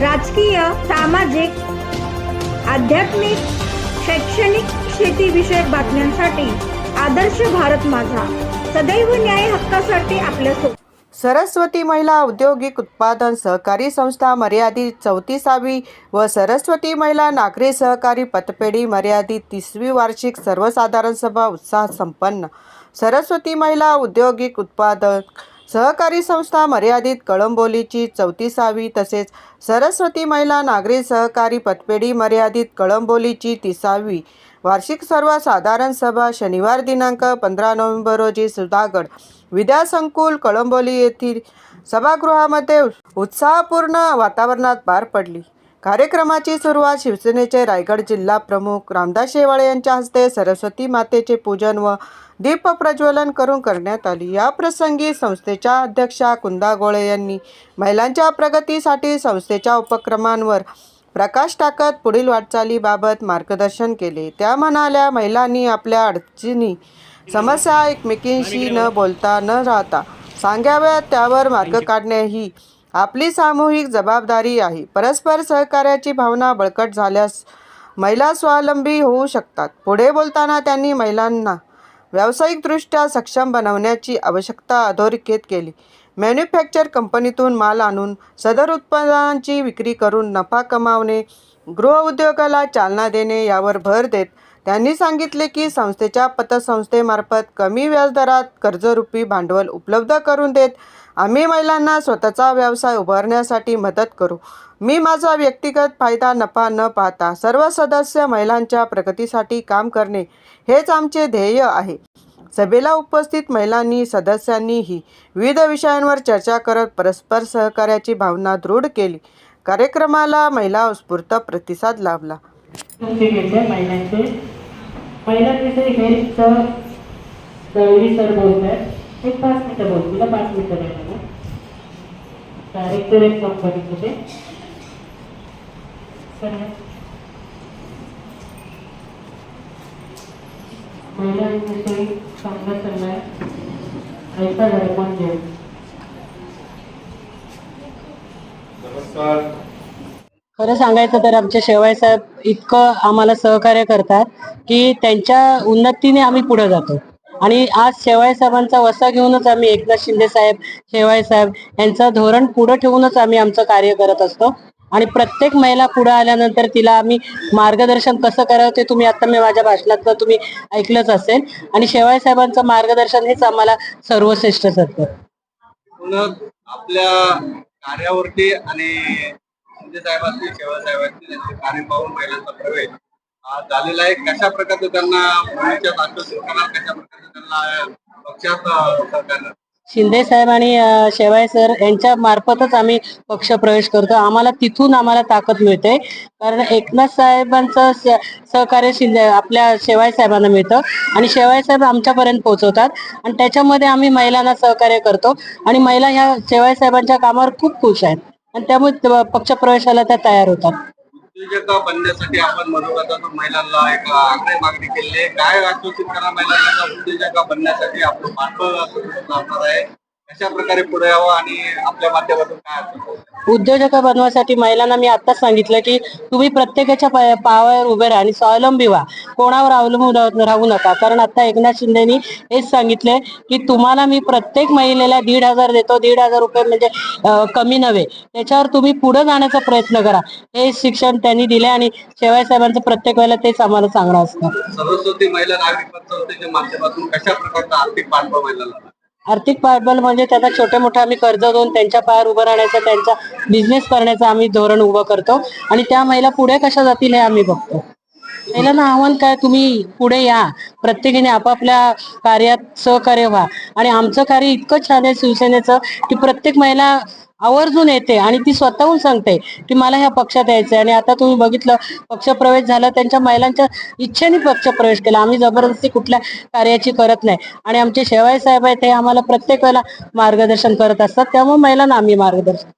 राजकीय सामाजिक आध्यात्मिक शैक्षणिक शेतीविषयक बातम्यांसाठी आदर्श भारत माझा. सदैव न्याय हक्कासाठी आपल्यासोबत सरस्वती महिला औद्योगिक उत्पादन सहकारी संस्था मर्यादित चौतीसावी व सरस्वती महिला नागरी सहकारी पतपेढी मर्यादित तिसवी वार्षिक सर्वसाधारण सभा उत्साह संपन्न. सरस्वती महिला औद्योगिक उत्पादक सहकारी संस्था मर्यादित कळंबोलीची चौतीसावी तसेच सरस्वती महिला नागरी सहकारी पतपेढी मर्यादित कळंबोलीची तिसावी. वार्षिक सर्वसाधारण सभा शनिवार दिनांक पंधरा नोव्हेंबर रोजी सुधागड विद्यासंकुल कळंबोली येथील सभागृहामध्ये उत्साहपूर्ण वातावरणात पार पडली. कार्यक्रमाची सुरुवात शिवसेनेचे रायगड जिल्हा प्रमुख रामदास शेवाळे यांच्या हस्ते सरस्वती मातेचे पूजन व दीप प्रज्वलन करून करण्यात आली. या प्रसंगी संस्थेच्या अध्यक्षा कुंदा गोळे यांनी महिलांच्या प्रगतीसाठी संस्थेच्या उपक्रमांवर प्रकाश टाकत पुढील वाटचालीबाबत मार्गदर्शन केले. त्या म्हणाल्या महिलांनी आपल्या अडचणी समस्या एकमेकींशी न बोलता न राहता सांगाव्यात त्यावर मार्ग काढणे ही आपली सामूहिक जबाबदारी आहे. परस्पर सहकार्याची भावना बळकट झाल्यास महिला स्वावलंबी होऊ शकतात. पुढे बोलताना त्यांनी महिलांना व्यावसायिकदृष्ट्या सक्षम बनवण्याची आवश्यकता अधोरेखित केली. मॅन्युफॅक्चर कंपनीतून माल आणून सदर उत्पादनांची विक्री करून नफा कमावणे गृहउद्योगाला चालना देणे यावर भर देत त्यांनी सांगितले की संस्थेच्या पतसंस्थेमार्फत कमी व्याजदरात कर्जरूपी भांडवल उपलब्ध करून देत आम्ही महिलांना स्वतःचा व्यवसाय उभारण्यासाठी मदत करू. मी माझा व्यक्तिगत फायदा नफा न पाहता सर्व सदस्य महिलांच्या प्रगतीसाठी काम करणे हेच आमचे ध्येय आहे. सभेला उपस्थित महिलांनी सदस्यांनीही विविध विषयांवर चर्चा करत परस्पर सहकार्याची भावना दृढ केली. कार्यक्रमाला महिला उत्स्फूर्त प्रतिसाद लाभला. महिलांचे. महिलांविषयी हेल्थचं सर बोलत आहेत एक पाच मिनिटं बोल तुला पाच मिनिटं सर महिलांविषयी चांगलं ऐका नमस्कार. खरं सांगायचं तर आमचे शेवाय साहेब इतकं आम्हाला सहकार्य करतात की त्यांच्या उन्नतीने आम्ही पुढे जातो. आणि आज शेवाय साहेबांचा वसा घेऊनच आम्ही एकनाथ शिंदे साहेब शेवाय साहेब यांचं धोरण पुढे ठेवूनच आम्ही आमचं कार्य करत असतो. आणि प्रत्येक महिला पुढे आल्यानंतर तिला आम्ही मार्गदर्शन कसं करावं ते तुम्ही आता मी माझ्या भाषणातलं तुम्ही ऐकलंच असेल. आणि शेवाय साहेबांचं मार्गदर्शन हेच आम्हाला सर्वश्रेष्ठ ठरतं. आपल्या कार्यावरती आणि शिंदे साहेबांची शेवा साहेबांची कार्य पाहून महिलांचा प्रवेश झालेला आहे. कशा प्रकारचं त्यांना कशा प्रकारे शिंदे साहेब आणि अ, शेवाय सर यांच्या मार्फतच आम्ही पक्ष प्रवेश करतो. आम्हाला तिथून आम्हाला ताकद मिळते. कारण एकनाथ साहेबांचं सहकार्य शिंदे आपल्या शेवाय साहेबांना मिळतं. आणि शेवाय साहेब आमच्यापर्यंत पोहोचवतात. आणि त्याच्यामध्ये आम्ही महिलांना सहकार्य करतो. आणि महिला ह्या शेवाय साहेबांच्या कामावर खूप खुश आहेत. आणि त्यामुळे पक्ष प्रवेशाला त्या तयार होतात. उद्योजकता बनण्यासाठी आपण मनोगतातून महिलांना एक आग्रह मागणी केली आहे काय आश्वासित करा महिलांना उद्योजकता उद्योजका बनण्यासाठी आपण मार्ग लावणार आहे. कशा प्रकारे पुढे यावं आणि आपल्या माध्यमातून काय उद्योजक बनवासाठी महिलांना मी आताच सांगितलं की तुम्ही प्रत्येकाच्या पाया- पायावर उभे राहा आणि स्वावलंबी व्हा. कोणावर अवलंबून राहू राहू नका. कारण आता एकनाथ शिंदेनी हेच सांगितलंय की तुम्हाला मी प्रत्येक महिलेला दीड हजार देतो. दीड हजार रुपये म्हणजे अं, कमी नव्हे. त्याच्यावर तुम्ही पुढे जाण्याचा प्रयत्न करा. हे शिक्षण त्यांनी दिले आणि शेवाय साहेबांचं प्रत्येक वेळेला तेच आम्हाला सांगणं असतं. सरस्वती महिला नागरिक माध्यमातून कशा प्रकारचा आर्थिक पाठबळ महिलांना? आर्थिक पाठबळ म्हणजे त्यांना छोटे मोठे आम्ही कर्ज देऊन त्यांच्या पायावर उभं राहण्याचं त्यांचा बिझनेस करण्याचं आम्ही धोरण उभं करतो. आणि त्या महिला पुढे कशा जातील हे आम्ही बघतो. महिलांना आव्हान काय? तुम्ही पुढे या. प्रत्येकीने आपापल्या कार्यात सहकार्य व्हा. आणि आमचं कार्य इतकं छान आहे शिवसेनेचं की प्रत्येक महिला आवर्जून येते आणि ती स्वतःहून सांगते की मला ह्या पक्षात यायचंय आणि आता तुम्ही बघितलं पक्षप्रवेश झाला त्यांच्या महिलांच्या इच्छेने पक्षप्रवेश केला. आम्ही जबरदस्ती कुठल्या कार्याची करत नाही. आणि आमचे शेवाय साहेब आहेत ते आम्हाला प्रत्येक वेळेला मार्गदर्शन करत असतात. त्यामुळे महिलांना आम्ही मार्गदर्शन